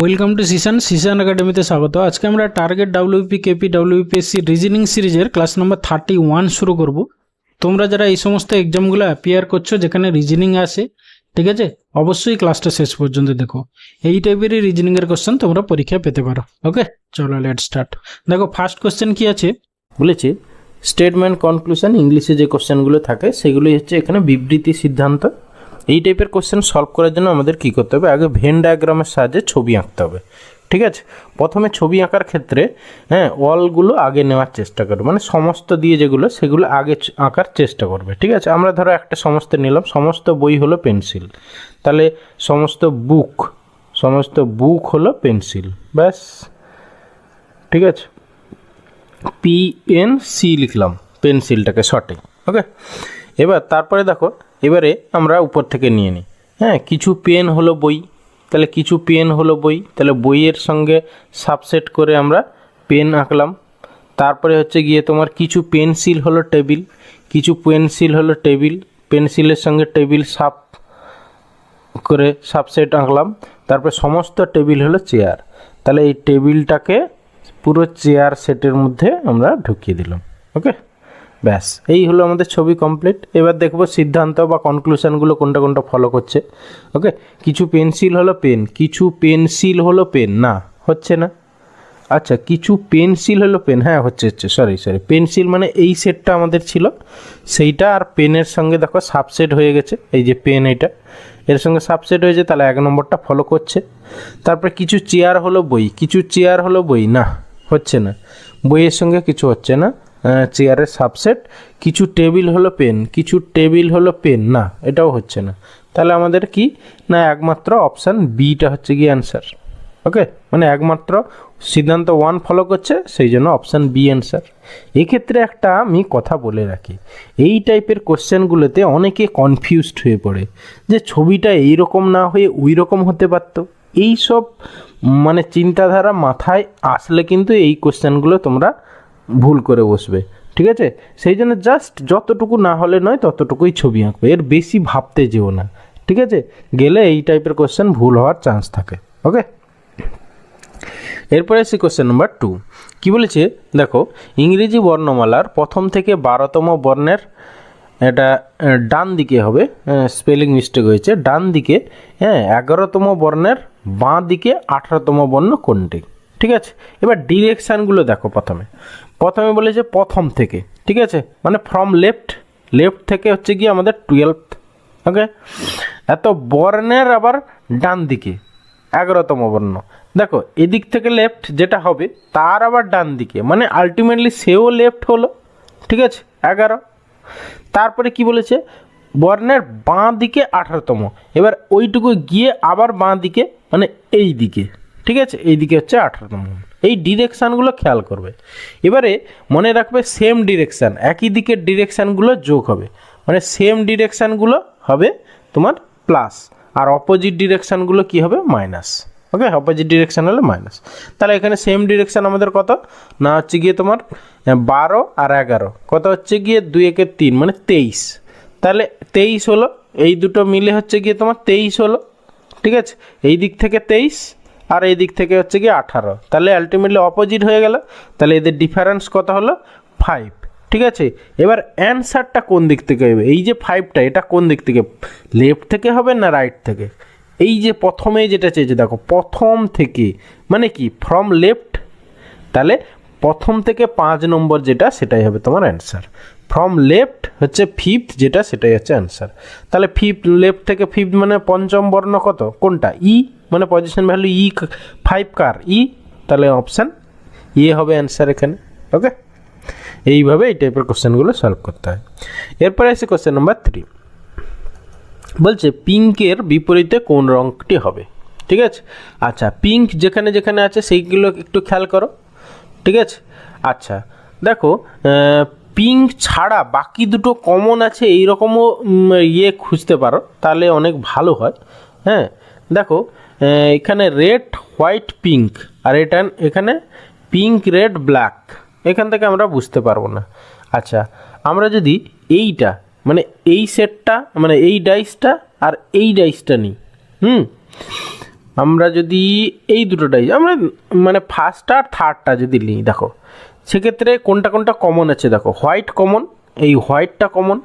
Welcome to Sisan Sisan একাডেমিতে স্বাগত। আজকে আমরা target WP KP WPSC reasoning সিরিজের ক্লাস নম্বর থার্টি ওয়ান শুরু করব। তোমরা যারা এই সমস্ত এক্সামগুলো অ্যাপিয়ার করছ, যেখানে রিজনিং আসে, ঠিক আছে? অবশ্যই ক্লাসটা শেষ পর্যন্ত দেখো। এই টাইপেরই রিজনিংয়ের কোশ্চেন তোমরা পরীক্ষা পেতে পারো ওকে চলো লেট স্টার্ট দেখো ফার্স্ট কোশ্চেন কি আছে? বলেছে স্টেটমেন্ট কনক্লুশন ইংলিশে যে কোশ্চেনগুলো থাকে, সেগুলোই হচ্ছে এখানে বিবৃতি সিদ্ধান্ত। এই টাইপের কোশ্চেন সলভ করার জন্য আমাদের কী করতে হবে? আগে ভেন ডায়াগ্রামের সাহায্যে ছবি আঁকতে হবে। ঠিক আছে? প্রথমে ছবি আঁকার ক্ষেত্রে হ্যাঁ ওয়ালগুলো আগে নেওয়ার চেষ্টা করবে। মানে সমস্ত দিয়ে যেগুলো, সেগুলো আগে আঁকার চেষ্টা করবে। ঠিক আছে? আমরা ধরো একটা সমস্ত নিলাম। সমস্ত বই হলো পেন্সিল তাহলে সমস্ত বুক সমস্ত বুক হলো পেন্সিল ব্যাস। ঠিক আছে? পি এন সি লিখলাম পেন্সিলটাকে শর্টে ওকে এবার তারপরে দেখো এবারে আমরা উপর থেকে নিয়ে নিই। হ্যাঁ কিছু পেন হলো বই, তাহলে কিছু পেন হলো বই, তাহলে বইয়ের সঙ্গে সাবসেট করে আমরা পেন আঁকলাম। তারপরে হচ্ছে গিয়ে তোমার কিছু পেন্সিল হলো টেবিল, কিছু পেন্সিল হলো টেবিল, পেন্সিলের সঙ্গে টেবিল সাপ করে সাবসেট আঁকলাম। তারপরে সমস্ত টেবিল হলো চেয়ার, তাহলে এই টেবিলটাকে পুরো চেয়ার সেটের মধ্যে আমরা ঢুকিয়ে দিলাম। ওকে ব্যাস, এই হলো আমাদের ছবি কমপ্লিট এবার দেখব সিদ্ধান্ত বা কনক্লুশনগুলো কোনটা কোনটা ফলো করছে। ওকে কিছু পেন্সিল হলো পেন কিছু পেন্সিল হলো পেন না, হচ্ছে না। আচ্ছা কিছু পেন্সিল হলো পেন হ্যাঁ হচ্ছে হচ্ছে। সরি সরি পেন্সিল মানে এই সেটটা আমাদের ছিল। সেইটা আর পেনের সঙ্গে দেখো সাবসেট হয়ে গেছে। এই যে পেন এটা, এর সঙ্গে সাবসেট হয়েছে, তাহলে এক নম্বরটা ফলো করছে। তারপরে কিছু চেয়ার হলো বই। কিছু চেয়ার হলো বই। না, হচ্ছে না। বইয়ের সঙ্গে কিছু হচ্ছে না। চেয়ারের সাবসেট কিছু টেবিল হলো পেন কিছু টেবিল হলো পেন না, এটাও হচ্ছে না। তাহলে আমাদের কি? না, একমাত্র অপশান বিটা হচ্ছে কি অ্যান্সার ওকে মানে একমাত্র সিদ্ধান্ত ওয়ান ফলো করছে, সেই জন্য অপশান বি অ্যান্সার এক্ষেত্রে একটা আমি কথা বলে রাখি। এই টাইপের কোশ্চেনগুলোতে অনেকে কনফিউজড হয়ে পড়ে যে ছবিটা এই রকম না হয়ে ওই রকম হতে পারতো। এই সব মানে চিন্তাধারা মাথায় আসলে কিন্তু এই কোশ্চেনগুলো তোমরা ভুল করে বসবে। ঠিক আছে? সেই জন্য জাস্ট যতটুকু না হলে নয়, ততটুকুই ছবি আঁকবে। এর বেশি ভাবতে যেও না। ঠিক আছে? গেলে এই টাইপের কোশ্চেন ভুল হওয়ার চান্স থাকে। ওকে এরপরে আসি কোশ্চেন নাম্বার টু কী বলেছে? দেখো, ইংরেজি বর্ণমালার প্রথম থেকে বারোতম বর্ণের এটা ডান দিকে হবে স্পেলিং মিস্টেক হয়েছে। ডান দিকে হ্যাঁ এগারোতম বর্ণের বাঁ দিকে আঠারোতম বর্ণ কোনটি? ঠিক আছে? এবার ডিরেকশানগুলো দেখো প্রথমে। প্রথমে বলেছে প্রথম থেকে, ঠিক আছে? মানে ফ্রম লেফট লেফট থেকে হচ্ছে গিয়ে আমাদের টুয়েলভ ওকে এত বর্ণের আবার ডান দিকে, এগারোতম বর্ণ। দেখো, এদিক থেকে লেফট যেটা হবে, তার আবার ডান দিকে মানে আলটিমেটলি সেও লেফট হলো, ঠিক আছে? এগারো। তারপরে কি বলেছে? বর্ণের বাঁ দিকে আঠারোতম। এবার ওইটুকু গিয়ে আবার বাঁ দিকে মানে এই দিকে। ঠিক আছে? এই দিকে হচ্ছে আঠারোতম এই ডিরেকশানগুলো খেয়াল করবে। এবারে মনে রাখবে সেম ডিরেকশান একই দিকের ডিরেকশানগুলো যোগ হবে। মানে সেম ডিরেকশানগুলো হবে তোমার প্লাস আর অপোজিট ডিরেকশানগুলো কি হবে? মাইনাস ওকে অপোজিট ডিরেকশান হলে মাইনাস তাহলে এখানে সেম ডিরেকশান আমাদের কত? না হচ্ছে গিয়ে তোমার বারো আর এগারো। কত হচ্ছে গিয়ে? দুই একের তিন মানে তেইশ। তাহলে তেইশ হলো, এই দুটো মিলে হচ্ছে গিয়ে তোমার তেইশ হলো। ঠিক আছে? এই দিক থেকে তেইশ আর এই দিক থেকে হচ্ছে গিয়ে আঠারো। তাহলে আলটিমেটলি অপোজিট হয়ে গেল। তাহলে এদের ডিফারেন্স কত হলো? ফাইভ ঠিক আছে? এবার অ্যান্সারটা কোন দিক থেকে হবে? এই যে ফাইভটা এটা কোন দিক থেকে? লেফট থেকে হবে না রাইট থেকে? এই যে প্রথমে যেটা চেয়েছে, দেখো, প্রথম থেকে মানে কি? ফ্রম লেফট তাহলে প্রথম থেকে পাঁচ নম্বর যেটা, সেটাই হবে তোমার অ্যান্সার ফ্রম লেফট হচ্ছে ফিফথ যেটা, সেটাই হচ্ছে অ্যান্সার তাহলে ফিফথ লেফট থেকে ফিফথ মানে পঞ্চম বর্ণ কত? কোনটা? ই মানে পজিশন ভ্যালু ই ফাইভ কার ই তাহলে অপশান ইয়ে হবে অ্যান্সার এখানে ওকে এইভাবে এই টাইপের কোশ্চেনগুলো সলভ করতে হয়। এরপরে আসে কোশ্চেন নাম্বার থ্রি বলছে পিঙ্কের বিপরীতে কোন রঙটি হবে? ঠিক আছে? আচ্ছা পিঙ্ক যেখানে যেখানে আছে সেইগুলো একটু খেয়াল করো। ঠিক আছে? আচ্ছা দেখো পিঙ্ক ছাড়া বাকি দুটো কমন আছে এই রকমও ইয়ে খুঁজতে পারো, তাহলে অনেক ভালো হয়। হ্যাঁ দেখো এখানে রেড হোয়াইট পিঙ্ক আর এটা এখানে পিঙ্ক রেড ব্ল্যাক এখান থেকে আমরা বুঝতে পারব না। আচ্ছা আমরা যদি এইটা মানে এই সেটটা মানে এই ডাইসটা আর এই ডাইসটা নিই, হুম? আমরা যদি এই দুটো ডাইস আমরা মানে ফার্স্টটা আর থার্ডটা যদি নিই, দেখো, সেক্ষেত্রে কোনটা কোনটা কমন আছে? দেখো হোয়াইট কমন এই হোয়াইটটা কমন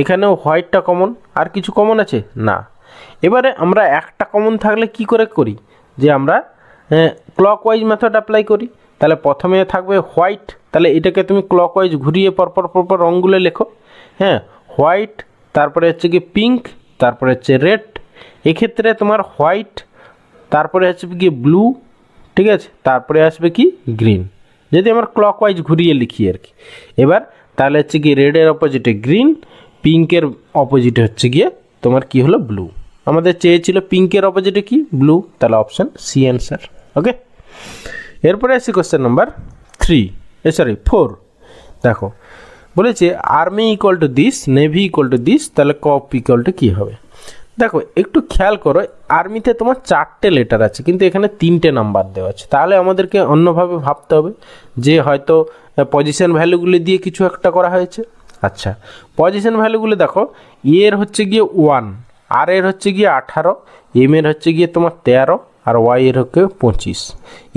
এখানেও হোয়াইটটা কমন আর কিছু কমন আছে? না। এবারে আমরা একটা কমন থাকলে কি করে করি? যে আমরা ক্লকওয়াইজ মেথড অ্যাপ্লাই করি। তাহলে প্রথমে থাকবে হোয়াইট তাহলে এটাকে তুমি ক্লকওয়াইজ ঘুরিয়ে পরপর পরপর রঙগুলো লেখো। হ্যাঁ হোয়াইট তারপরে হচ্ছে কি পিঙ্ক তারপরে হচ্ছে রেড এক্ষেত্রে তোমার হোয়াইট তারপরে আসবে কি ব্লু ঠিক আছে? তারপরে আসবে কি গ্রিন যদি আমার ক্লকওয়াইজ ঘুরিয়ে লিখি আর কি। এবার তাহলে হচ্ছে কি রেডের অপোজিটে গ্রিন পিঙ্কের অপোজিটে হচ্ছে গিয়ে তোমার কি হলো ব্লু আমাদের চেয়েছিল পিঙ্কের অপোজিটে কি? ব্লু তাহলে অপশান সি অ্যান্সার ওকে এরপরে আসি question number three A sorry four দেখো, বলেছে army equal to this navy equal to this তাহলে কপ ইকুয়াল টু কী হবে? দেখো, একটু খেয়াল করো আর্মিতে তোমার চারটে লেটার আছে, কিন্তু এখানে তিনটে নাম্বার দেওয়া আছে। তাহলে আমাদেরকে অন্যভাবে ভাবতে হবে যে হয়তো পজিশন ভ্যালুগুলি দিয়ে কিছু একটা করা হয়েছে। আচ্ছা পজিশন ভ্যালুগুলি দেখো এর হচ্ছে গিয়ে ওয়ান আর এর হচ্ছে গিয়ে আঠারো এম এর হচ্ছে গিয়ে তোমার তেরো আর ওয়াই এর হচ্ছে পঁচিশ।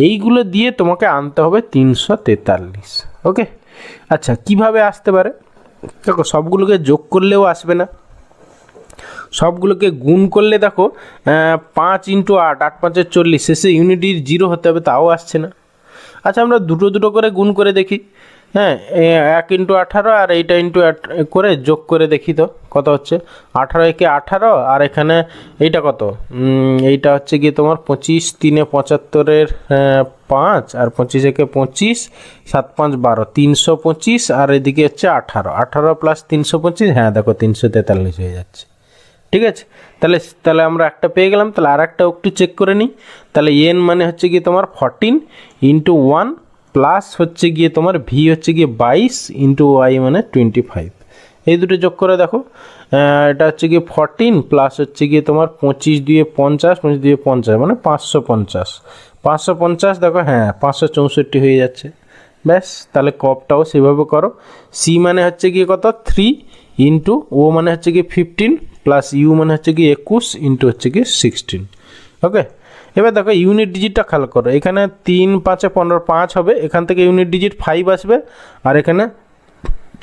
এইগুলো দিয়ে তোমাকে আনতে হবে তিনশো তেতাল্লিশ ওকে আচ্ছা কীভাবে আসতে পারে? দেখো, সবগুলোকে যোগ করলেও আসবে না। সবগুলোকে গুণ করলে দেখো পাঁচ ইন্টু আট আট পাঁচের চল্লিশ, শেষে ইউনিটির জিরো হতে হবে, তাও আসছে না। আচ্ছা আমরা দুটো দুটো করে গুণ করে দেখি। হ্যাঁ এক ইন্টু আঠারো আর এইটা ইন্টু করে যোগ করে দেখি তো কত হচ্ছে। আঠারো একে আঠারো আর এখানে এইটা কত? এইটা হচ্ছে গিয়ে তোমার পঁচিশ তিনে পঁচাত্তরের পাঁচ আর পঁচিশ একে পঁচিশ, সাত পাঁচ বারো, তিনশো পঁচিশ আর এদিকে হচ্ছে আঠারো। আঠারো প্লাস তিনশো পঁচিশ হ্যাঁ দেখো তিনশো তেতাল্লিশ হয়ে যাচ্ছে। ঠিক আছে? তাহলে তাহলে আমরা একটা পেয়ে গেলাম। তাহলে আর একটা একটু চেক করে নিই। তাহলে এন মানে হচ্ছে গিয়ে তোমার ফরটিন ইন্টু ওয়ান প্লাস হচ্ছে গিয়ে তোমার ভি হচ্ছে গিয়ে বাইশ ইন্টু ওয়াই মানে টোয়েন্টি ফাইভ এই দুটো যোগ করে দেখো এটা হচ্ছে গিয়ে ফরটিন প্লাস হচ্ছে গিয়ে তোমার পঁচিশ দিয়ে পঞ্চাশ, পঁচিশ দিয়ে পঞ্চাশ মানে পাঁচশো পঞ্চাশ। পাঁচশো পঞ্চাশ দেখো হ্যাঁ পাঁচশো চৌষট্টি হয়ে যাচ্ছে। ব্যাস, তাহলে কপটাও সেভাবে করো। সি মানে হচ্ছে গিয়ে কত? থ্রি ইন্টু ও মানে হচ্ছে গিয়ে ফিফটিন প্লাস ইউ মানে হচ্ছে গিয়ে একুশ ইন্টু হচ্ছে গিয়ে সিক্সটিন ওকে এবার দেখো ইউনিট ডিজিটটা খেয়াল করো। এখানে তিন, পাঁচে পনেরো, পাঁচ হবে। এখান থেকে ইউনিট ডিজিট ফাইভ আসবে। আর এখানে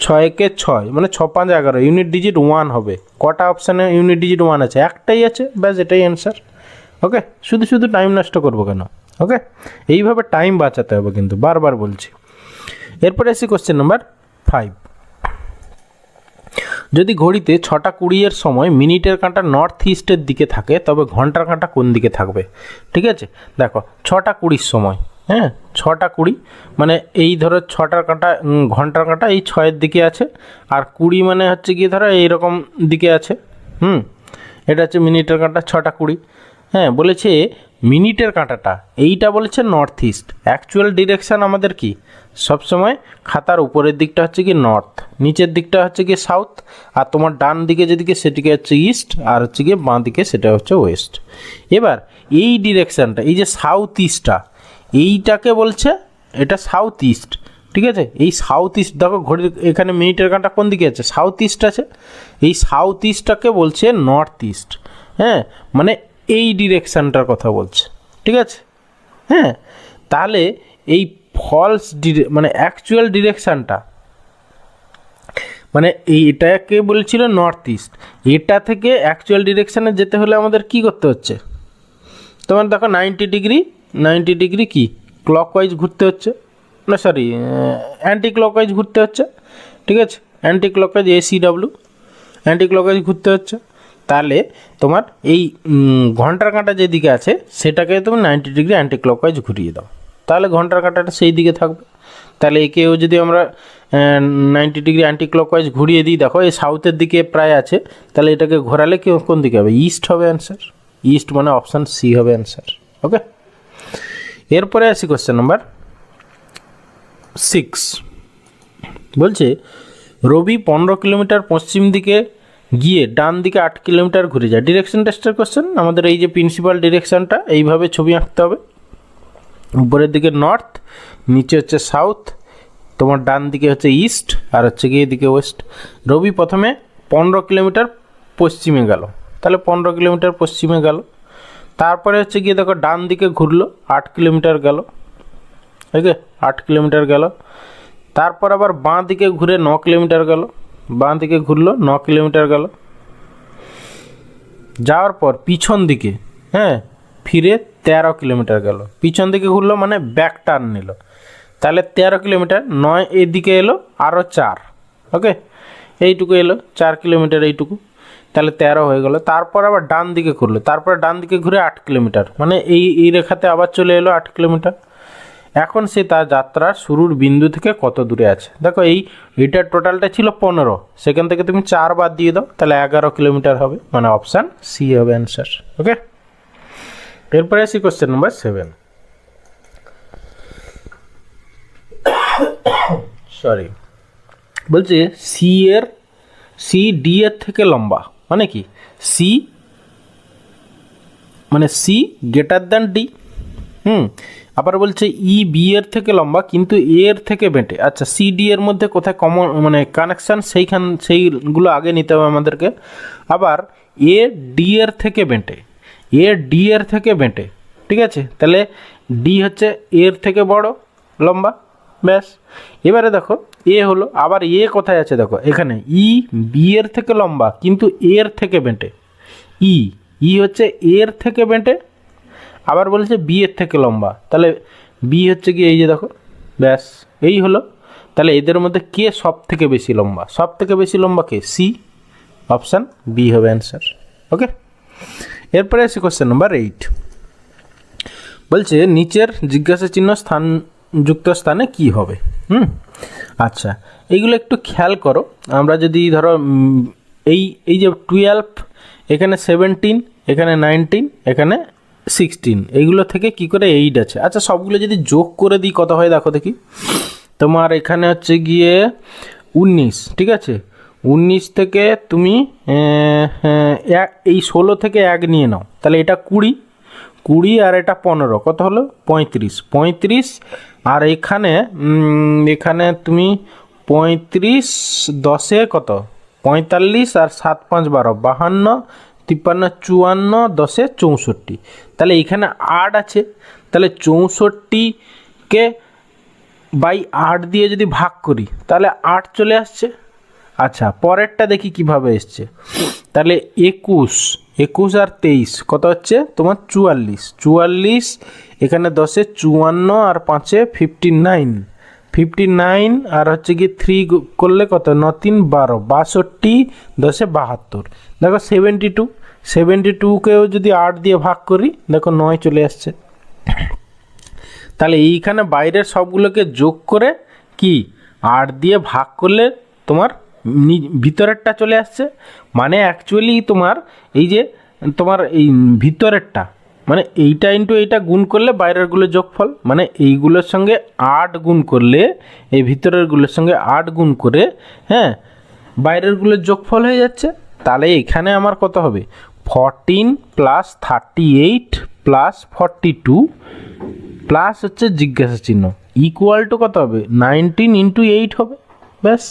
ছয়কে ছয় মানে ছ, পাঁচ, এগারো। ইউনিট ডিজিট ওয়ান হবে। কটা অপশানে ইউনিট ডিজিট ওয়ান আছে? একটাই আছে। ব্যাস, এটাই অ্যান্সার ওকে শুধু শুধু টাইম নষ্ট করব কেন? ওকে এইভাবে টাইম বাঁচাতে হবে কিন্তু। বারবার বলছি। এরপরে আসি কোশ্চেন নাম্বার ফাইভ যদি ঘড়িতে ছটা কুড়িয়ের সময় মিনিটের কাঁটা নর্থ ইস্টের দিকে থাকে, তবে ঘণ্টার কাঁটা কোন দিকে থাকবে? ঠিক আছে? দেখো, ছটা কুড়ির সময় হ্যাঁ? ছটা কুড়ি মানে এই ধরো ছটার কাঁটা ঘণ্টার কাঁটা এই ছয়ের দিকে আছে, আর কুড়ি মানে হচ্ছে গিয়ে ধরো এইরকম দিকে আছে, হুম? এটা হচ্ছে মিনিটের কাঁটা, ছটা কুড়ি। হ্যাঁ বলেছে মিনিটের কাঁটাটা। এইটা বলেছে নর্থ ইস্ট অ্যাকচুয়াল ডিরেকশান আমাদের কি? সবসময় খাতার উপরের দিকটা হচ্ছে কি নর্থ নিচের দিকটা হচ্ছে কি সাউথ আর তোমার ডান দিকে যেদিকে সেটিকে হচ্ছে ইস্ট আর হচ্ছে গিয়ে বাঁ দিকে সেটা হচ্ছে ওয়েস্ট এবার এই ডিরেকশানটা এই যে সাউথ ইস্টটা এইটাকে বলছে এটা সাউথ ইস্ট ঠিক আছে? এই সাউথ ইস্ট দেখো ঘড়ির এখানে মিনিটের কাঁটা কোন দিকে আছে? সাউথ ইস্ট আছে। এই সাউথ ইস্টটাকে বলছে নর্থ ইস্ট হ্যাঁ? মানে এই ডিরেকশানটার কথা বলছে। ঠিক আছে? হ্যাঁ? তাহলে এই ফলস ডিরে মানে অ্যাকচুয়াল ডিরেকশানটা মানে এই এটাকে বলছিল নর্থ ইস্ট এটা থেকে অ্যাকচুয়াল ডিরেকশানে যেতে হলে আমাদের কি করতে হচ্ছে? তোমার দেখো নাইনটি ডিগ্রি নাইনটি ডিগ্রি কি? ক্লকওয়াইজ ঘুরতে হচ্ছে। না সরি অ্যান্টি ক্লকওয়াইজ ঘুরতে হচ্ছে। ঠিক আছে? Anti clockwise AC W anti clockwise ঘুরতে হচ্ছে। তাহলে তোমার এই ঘণ্টার কাঁটা যেদিকে আছে, সেটাকে তুমি নাইনটি ডিগ্রি অ্যান্টি ক্লকওয়াইজ ঘুরিয়ে দাও। তাহলে ঘণ্টার কাঁটাটা সেই দিকে থাকবে। তাহলে একেও যদি আমরা নাইনটি ডিগ্রি অ্যান্টি ক্লকওয়াইজ ঘুরিয়ে দিই, দেখো এই সাউথের দিকে প্রায় আছে, তাহলে এটাকে ঘোরালে কোন দিকে হবে? ইস্ট হবে অ্যান্সার ইস্ট মানে অপশান সি হবে অ্যান্সার ওকে এরপরে আসি কোশ্চেন নাম্বার সিক্স বলছে, রবি পনেরো কিলোমিটার পশ্চিম দিকে গিয়ে ডান দিকে আট কিলোমিটার ঘুরে যায়। ডিরেকশন টেস্টের কোশ্চেন আমাদের এই যে প্রিন্সিপাল ডিরেকশনটা এইভাবে ছবি আঁকতে হবে। উপরের দিকে নর্থ নিচে হচ্ছে সাউথ তোমার ডান দিকে হচ্ছে ইস্ট আর হচ্ছে গিয়ে এদিকে ওয়েস্ট রবি প্রথমে পনেরো কিলোমিটার পশ্চিমে গেল। তাহলে পনেরো কিলোমিটার পশ্চিমে গেল। তারপরে হচ্ছে গিয়ে দেখো ডান দিকে ঘুরলো, আট কিলোমিটার গেল। ওকে আট কিলোমিটার গেল। তারপর আবার বাঁ দিকে ঘুরে ন কিলোমিটার গেল। বাঁ দিকে ঘুরলো, ন কিলোমিটার গেল। যাওয়ার পর পিছন দিকে হ্যাঁ ফিরে তেরো কিলোমিটার গেল। পিছন দিকে ঘুরলো মানে ব্যাক টার্ন নিল। তাহলে তেরো কিলোমিটার, নয় এদিকে এলো আরও চার ওকে এইটুকু এলো, চার কিলোমিটার এইটুকু। তাহলে তেরো হয়ে গেলো। তারপর আবার ডান দিকে ঘুরলো। তারপর ডান দিকে ঘুরে আট কিলোমিটার মানে এই এই রেখাতে আবার চলে এলো আট কিলোমিটার। এখন সে তার যাত্রার শুরুর বিন্দু থেকে কত দূরে আছে? দেখো, এই এটার টোটালটা ছিল পনেরো। সেখান থেকে তুমি চার বাদ দিয়ে দাও, তাহলে এগারো কিলোমিটার হবে। মানে অপশান সি হবে অ্যান্সার ওকে এরপরে আসি কোশ্চেন নাম্বার সেভেন সরি বলছে সি এর সি ডি এর থেকে লম্বা মানে কি? সি মানে সি গ্রেটার দ্যান ডি হুম? আবার বলছে ই বি এর থেকে লম্বা, কিন্তু এ এর থেকে বেঁটে। আচ্ছা সি ডি এর মধ্যে কোথায় কমন মানে কানেকশান সেইখান, সেইগুলো আগে নিতে হবে আমাদেরকে। আবার এ ডি এর থেকে বেঁটে। এ ডি এর থেকে বেঁটে, ঠিক আছে? তাহলে ডি হচ্ছে এর থেকে বড়, লম্বা, ব্যাস। এবারে দেখো এ হলো, আবার এ কোথায় আছে দেখো? এখানে ই বি এর থেকে লম্বা, কিন্তু এর থেকে বেঁটে। ই ই হচ্ছে এর থেকে বেঁটে আবার বলেছে বি এর থেকে লম্বা। তাহলে বি হচ্ছে কি এই যে দেখো, ব্যাস, এই হলো। তাহলে এদের মধ্যে কে সব থেকে বেশি লম্বা? সব থেকে বেশি লম্বা কে? সি অপশান বি হবে অ্যান্সার ওকে এরপরে আসি কোশ্চেন নাম্বার এইট বলছে, নিচের জিজ্ঞাসা চিহ্ন স্থান, যুক্ত স্থানে কি হবে? হুম? আচ্ছা এইগুলো একটু খেয়াল করো। আমরা যদি ধরো এই এই যে টুয়েলভ এখানে সেভেন্টিন এখানে নাইনটিন এখানে সিক্সটিন এইগুলো থেকে কি করে এইট আছে? আচ্ছা সবগুলো যদি যোগ করে দিই, কত হয় দেখো দেখি। তোমার এখানে হচ্ছে গিয়ে উনিশ, ঠিক আছে? উনিশ থেকে তুমি এক, এই ষোলো থেকে এক নিয়ে নাও। তাহলে এটা কুড়ি কুড়ি আর এটা পনেরো, কত হলো? পঁয়ত্রিশ। পঁয়ত্রিশ, আর এখানে এখানে তুমি পঁয়ত্রিশ দশে কত? পঁয়তাল্লিশ আর সাত, পাঁচ, বারো, বাহান্ন তিপ্পান্ন, চুয়ান্ন, দশে চৌষট্টি। তাহলে এখানে আট আছে। তাহলে চৌষট্টিকে বাই আট দিয়ে যদি ভাগ করি, তাহলে আট চলে আসছে। আচ্ছা পরেরটা দেখি কীভাবে এসছে। তাহলে একুশ একুশ আর তেইশ, কত হচ্ছে? তোমার চুয়াল্লিশ। চুয়াল্লিশ, এখানে দশে চুয়ান্ন আর পাঁচে ফিফটি নাইন ফিফটি নাইন আর হচ্ছে কি থ্রি করলে কত? ন তিন বারো। বাষট্টি, দশে বাহাত্তর। দেখো সেভেন্টি টু সেভেন্টি টুকেও যদি আট দিয়ে ভাগ করি, দেখো নয় চলে আসছে। তাহলে এইখানে বাইরের সবগুলোকে যোগ করে কি? আট দিয়ে ভাগ করলে তোমার ভিতরেরটা চলে আসছে। মানে অ্যাকচুয়ালি তোমার এই যে তোমার এই ভিতরেরটা মানে এইটা ইন্টু এইটা গুণ করলে বাইরেরগুলো যোগফল মানে এইগুলোর সঙ্গে আট গুণ করলে, এই ভিতরেরগুলোর সঙ্গে আট গুণ করে হ্যাঁ বাইরেরগুলোর যোগফল হয়ে যাচ্ছে। তাহলে এখানে আমার কত হবে? Fourteen plus thirty eight plus forty two plus হচ্ছে জিজ্ঞাসা চিহ্ন। ইকুয়াল টু কত হবে? নাইনটিন ইন্টু এইট হবে। ব্যাস।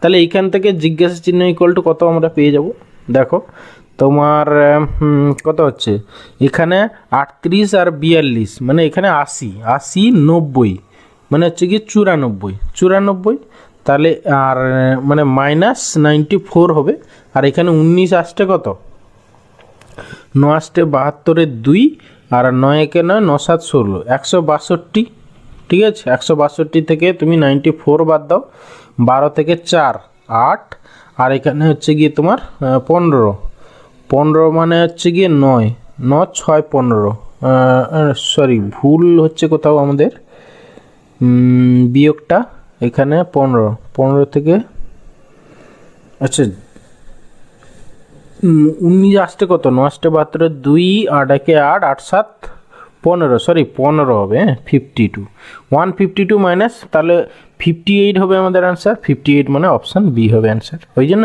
তাহলে এইখান থেকে জিজ্ঞাসা চিহ্ন ইকুয়াল টু কত আমরা পেয়ে যাব? দেখো, তোমার কত হচ্ছে? এখানে আটত্রিশ আর বিয়াল্লিশ মানে এখানে আশি আশি নব্বই মানে হচ্ছে কি চুরানব্বই চুরানব্বই, তাহলে আর মানে মাইনাস নাইনটি ফোর হবে। আর এখানে উনিশ আসছে কত? ন আষ্টে বাহাত্তরের দুই আর নয় একে নয়, ন সাত ষোলো। একশো বাষট্টি, ঠিক আছে? একশো বাষট্টি থেকে তুমি নাইনটি ফোর বাদ দাও। বারো থেকে চার, আট। আর এখানে হচ্ছে গিয়ে তোমার পনেরো। পনেরো মানে হচ্ছে গিয়ে নয়, ন, ছয়, পনেরো। সরি ভুল হচ্ছে কোথাও আমাদের। বিয়োগটা এখানে পনেরো। পনেরো থেকে আচ্ছা উনিশ আসতে কত? ন আসতে বাহাত্তরের দুই, আট, একে আট আট, সাত, পনেরো সরি পনেরো হবে হ্যাঁ fifty two one fifty two minus তাহলে ফিফটি এইট হবে আমাদের অ্যান্সার ফিফটি এইট মানে অপশান বি হবে অ্যান্সার ওই জন্য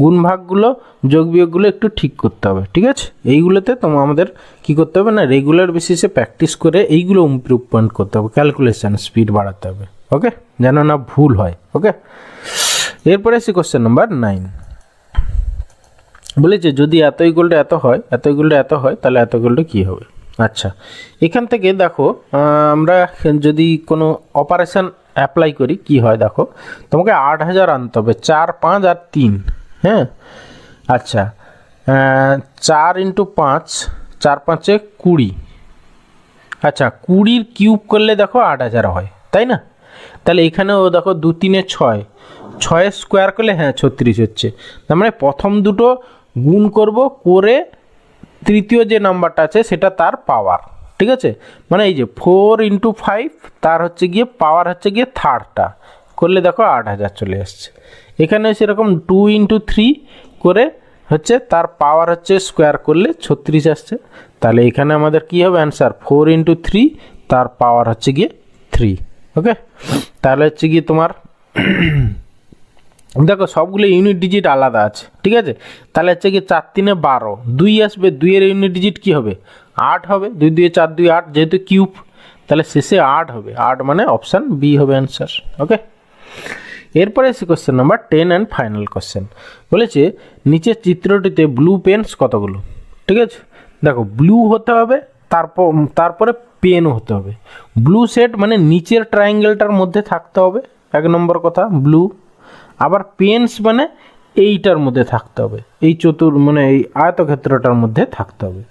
গুণভাগগুলো যোগ বিয়োগগুলো একটু ঠিক করতে হবে, ঠিক আছে? এইগুলোতে তোমার আমাদের কী করতে হবে না রেগুলার বেসিসে প্র্যাকটিস করে এইগুলো ইম্প্রুভমেন্ট করতে হবে ক্যালকুলেশন স্পিড বাড়াতে হবে ওকে যেন না ভুল হয় ওকে এরপরে আসি কোশ্চেন নাম্বার নাইন বলেছে যদি এত ইকুয়ালটা এত হয় এত ইকুয়ালটা এত হয়, তাহলে এত ইকুয়ালটা কী হবে? আচ্ছা এখান থেকে দেখো আমরা যদি কোনো অপারেশান অ্যাপ্লাই করি, কি হয় দেখো? তোমাকে আট হাজার আনতে হবে, চার, পাঁচ আর তিন হ্যাঁ? আচ্ছা চার ইন্টু পাঁচ, চার পাঁচে কুড়ি। আচ্ছা কুড়ির কিউব করলে দেখো আট হাজার হয়, তাই না? তাহলে এখানেও দেখো দু তিনে ছয় ছয়ের স্কোয়ার করলে হ্যাঁ ছত্রিশ হচ্ছে। তার মানে প্রথম দুটো গুণ করব করে তৃতীয় যে নাম্বারটা আছে সেটা তার পাওয়ার ঠিক আছে? মানে এই যে ফোর ইন্টু ফাইভ তার হচ্ছে গিয়ে পাওয়ার হচ্ছে গিয়ে থার্ডটা করলে দেখো আট হাজার চলে আসছে। এখানে সেরকম টু ইন্টু থ্রি করে হচ্ছে তার পাওয়ার হচ্ছে স্কোয়ার করলে ছত্রিশ আসছে। তাহলে এখানে আমাদের কি হবে অ্যান্সার ফোর ইন্টু থ্রি তার পাওয়ার হচ্ছে গিয়ে থ্রি ওকে তাহলে হচ্ছে গিয়ে তোমার দেখো সবগুলো ইউনিট ডিজিট আলাদা আছে, ঠিক আছে? তাহলে হচ্ছে কি চার তিনে বারো, দুই আসবে, দুইয়ের ইউনিট ডিজিট কি হবে? আট হবে, দুই দুই চার দুই আট, যেহেতু কিউব তাহলে শেষে আট হবে। আট মানে অপশান বি হবে অ্যান্সার ওকে এরপরে এসে question number ten and final question বলেছে, নিচের চিত্রটিতে ব্লু পেন্স কতগুলো? ঠিক আছে? দেখো ব্লু হতে হবে, তারপর তারপরে পেনও হতে হবে। ব্লু সেট মানে নিচের ট্রায়াঙ্গেলটার মধ্যে থাকতে হবে, এক নম্বর কথা ব্লু আবার পেন্স মানে এইটার মধ্যে থাকতে হবে। এই চতুর মানে এই আয়তক্ষেত্রটার মধ্যে থাকতে হবে।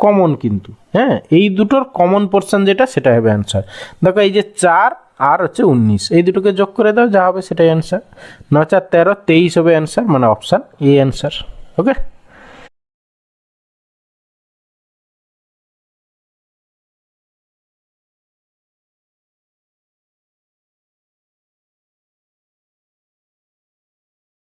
কমন কিন্তু হ্যাঁ? এই দুটোর কমন পোর্শন যেটা সেটা হবে অ্যান্সার দেখো, এই যে চার আর হচ্ছে উনিশ, এই দুটোকে যোগ করে দাও, যা হবে সেটাই অ্যান্সার ন চার, তেরো, তেইশ হবে অ্যান্সার মানে অপশান এ অ্যান্সার ওকে